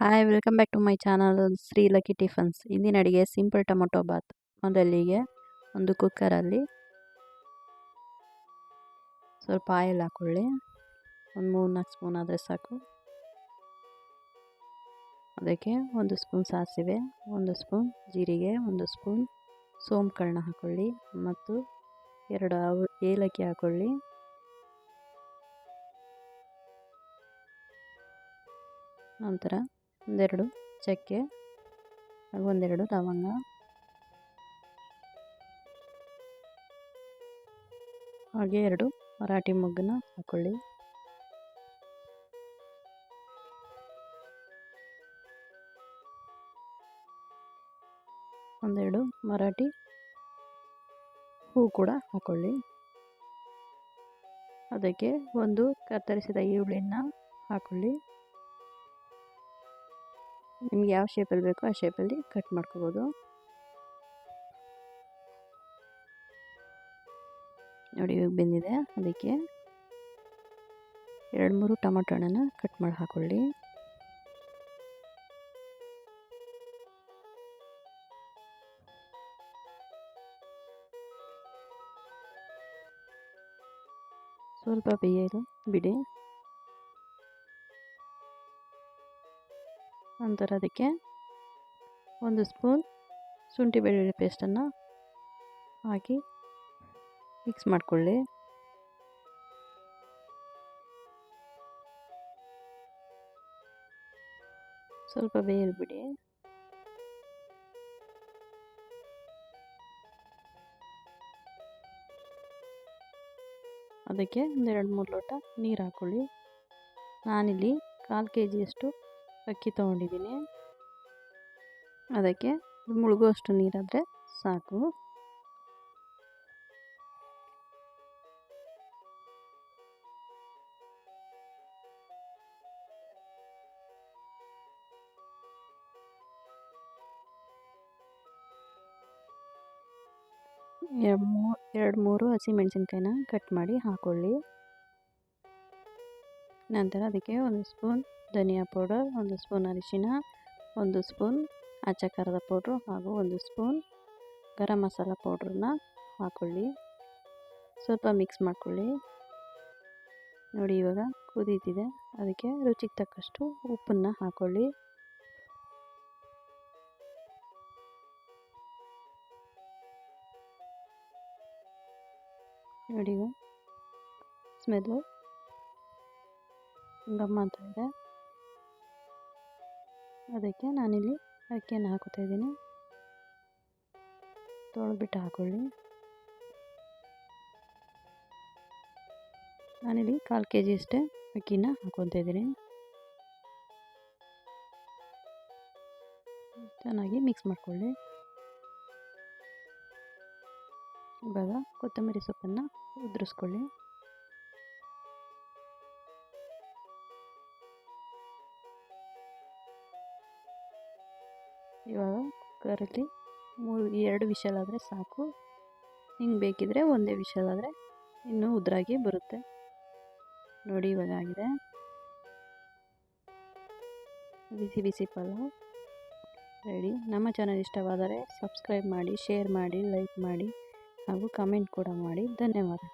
Hi welcome back to my channel Shri lucky tiffins ಇಂದಿನ ಅಡುಗೆ simple tomato Baat. ಮೊದಲಿಗೆ ಒಂದು ಕುಕ್ಕರಲ್ಲಿ ಸ್ವಲ್ಪ ಆಯಿಲ್ ಹಾಕೊಳ್ಳಿ. ಒಂದು ಮೂರು ನಾಲ್ಕು ಸ್ಪೂನ್ ಆದರೆ ಸಾಕು. ಅದಕ್ಕೆ ಒಂದು ಸ್ಪೂನ್ ಸಾಸಿವೆ, ಒಂದು ಸ್ಪೂನ್ ಜೀರಿಗೆ, ಒಂದು ಸ್ಪೂನ್ ಸೋಂಪುಗಳನ್ನ ಹಾಕೊಳ್ಳಿ ಮತ್ತು ಎರಡು ಏಲಕ್ಕಿ ಹಾಕೊಳ್ಳಿ. ನಂತರ ಒಂದೆರಡು ಚಕ್ಕೆ, ಹಾಗೂ ಒಂದೆರಡು ಲವಂಗ. ಹಾಗೆ ಎರಡು ಮರಾಠಿ ಮೊಗ್ಗನ್ನ ಹಾಕ್ಕೊಳ್ಳಿ ಒಂದೆರಡು ಮರಾಠಿ ಹೂ ಕೂಡ ಹಾಕ್ಕೊಳ್ಳಿ ಅದಕ್ಕೆ ಒಂದು ಕತ್ತರಿಸಿದ ಈರುಳ್ಳಿನ ಹಾಕ್ಕೊಳ್ಳಿ ನಿಮ್ಗೆ ಯಾವ ಶೇಪಲ್ಲಿ ಬೇಕೋ ಆ ಶೇಪಲ್ಲಿ ಕಟ್ ಮಾಡ್ಕೋಬೋದು. ನೋಡಿ ಇವಾಗ ಬೆಂದಿದೆ, ಅದಕ್ಕೆ ಎರಡು ಮೂರು ಟೊಮೊಟೊ ಹಣ್ಣನ್ನು ಕಟ್ ಮಾಡಿ ಹಾಕೊಳ್ಳಿ. ಸ್ವಲ್ಪ ಬೇಯಲು ಬಿಡಿ. ನಂತರ ಅದಕ್ಕೆ ಒಂದು ಸ್ಪೂನ್ ಶುಂಠಿ ಬೆಳ್ಳುಳ್ಳಿ ಪೇಸ್ಟನ್ನು ಹಾಕಿ ಮಿಕ್ಸ್ ಮಾಡಿಕೊಳ್ಳಿ. ಸ್ವಲ್ಪ ಬೇಯಲು ಬಿಡಿ ಅದಕ್ಕೆ ಒಂದೆರಡು ಮೂರು ಲೋಟ ನೀರು ಹಾಕ್ಕೊಳ್ಳಿ. ನಾನಿಲ್ಲಿ ಕಾಲು ಕೆ ಜಿಯಷ್ಟು ಅಕ್ಕಿ ತೊಗೊಂಡಿದ್ದೀನಿ. ಅದಕ್ಕೆ ಮುಳುಗುವಷ್ಟು ನೀರಾದರೆ ಸಾಕು. ಎರಡು ಮೂರು ಎರಡು ಮೂರು ಹಸಿಮೆಣಸಿನ್ಕಾಯಿನ ಕಟ್ ಮಾಡಿ ಹಾಕ್ಕೊಳ್ಳಿ ನಂತರ ಅದಕ್ಕೆ ಒಂದು ಸ್ಪೂನ್ ಧನಿಯಾ ಪೌಡರ್, ಒಂದು ಸ್ಪೂನ್ ಅರಿಶಿನ, ಒಂದು ಸ್ಪೂನ್ ಅಚ್ಚ ಖಾರದ ಪೌಡ್ರು ಹಾಗೂ ಒಂದು ಸ್ಪೂನ್ ಗರಂ ಮಸಾಲ ಪೌಡ್ರನ್ನ ಹಾಕ್ಕೊಳ್ಳಿ ಸ್ವಲ್ಪ ಮಿಕ್ಸ್ ಮಾಡ್ಕೊಳ್ಳಿ. ನೋಡಿ ಇವಾಗ ಕುದೀತಿದೆ. ಅದಕ್ಕೆ ರುಚಿಗೆ ತಕ್ಕಷ್ಟು ಉಪ್ಪನ್ನು ಹಾಕ್ಕೊಳ್ಳಿ ನೋಡಿ ಸ್ಮೆಲ್ಲು ಗಮ್ಮ ಅಂತ ಇದೆ ಅದಕ್ಕೆ ನಾನಿಲ್ಲಿ ಅಕ್ಕಿಯನ್ನು ಹಾಕೋತಾ ಇದ್ದೀನಿ. ತೊಳೆದ್ಬಿಟ್ಟು ಹಾಕೊಳ್ಳಿ. ನಾನಿಲ್ಲಿ ಕಾಲು ಕೆ ಜಿ ಅಷ್ಟೇ ಅಕ್ಕಿನ ಹಾಕೊತಾ ಇದ್ದೀನಿ. ಚೆನ್ನಾಗಿ ಮಿಕ್ಸ್ ಮಾಡಿಕೊಳ್ಳಿ. ಇವಾಗ ಕೊತ್ತಂಬರಿ ಸೊಪ್ಪನ್ನು ಉದುರಿಸ್ಕೊಳ್ಳಿ. ಇವಾಗ ಕುಕ್ಕರಲ್ಲಿ ಮೂರು, ಎರಡು ವಿಷಲ್ ಆದರೆ ಸಾಕು. ಹಿಂಗೆ ಬೇಕಿದ್ರೆ ಒಂದೇ ವಿಷಲ್ ಆದರೆ ಇನ್ನೂ ಉದ್ರಾಗಿ ಬರುತ್ತೆ. ನೋಡಿ ಇವಾಗ ಆಗಿದೆ. ಬಿಸಿ ಬಿಸಿ ಪಲಾವ್ ರೆಡಿ ನಮ್ಮ ಚಾನಲ್ ಇಷ್ಟವಾದರೆ ಸಬ್ಸ್ಕ್ರೈಬ್ ಮಾಡಿ ಶೇರ್ ಮಾಡಿ ಲೈಕ್ ಮಾಡಿ ಹಾಗೂ ಕಮೆಂಟ್ ಕೂಡ ಮಾಡಿ. ಧನ್ಯವಾದ.